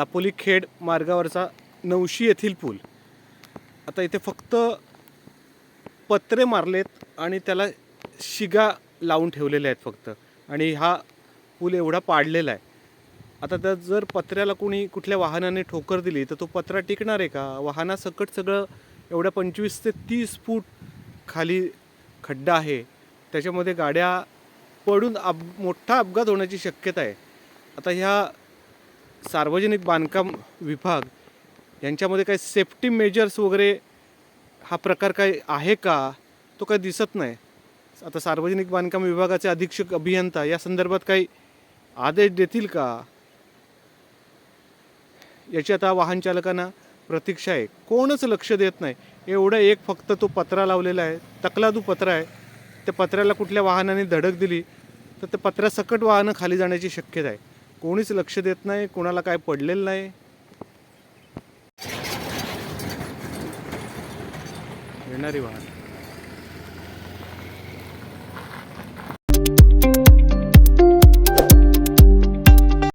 दापोली खेड मार्गावरचा नवशी येथील पूल. आता इथे फक्त पत्रे मारलेत आणि त्याला शिगा लावून ठेवलेल्या आहेत फक्त. आणि हा पूल एवढा पाडलेला आहे. आता त्या जर पत्र्याला कोणी कुठल्या वाहनाने ठोकर दिली तर तो पत्रा टिकणार आहे का? वाहनासकट सगळं एवढ्या पंचवीस ते तीस फूट खाली खड्डा आहे. त्याच्यामध्ये गाड्या पडून अप मोठा अपघात होण्याची शक्यता आहे. आता ह्या सार्वजनिक बांधकाम विभाग यांच्यामध्ये काही सेफ्टी मेजर्स वगैरे हा प्रकार काही आहे का? तो काही दिसत नाही. आता सार्वजनिक बांधकाम विभागाचे अधीक्षक अभियंता या संदर्भात काही आदेश देतील का? याची आता वाहन चालकांना प्रतीक्षा आहे. कोणच लक्ष देत नाही. एवढं एक फक्त तो पत्रा लावलेला आहे. तकलादू पत्रा आहे. त्या पत्र्याला कुठल्या वाहनाने धडक दिली तर त्या पत्र्यासकट वाहनं खाली जाण्याची शक्यता आहे. कोणीच लक्ष देत नाही कोणाला काय पडलेलं नाही. येणारी वाहन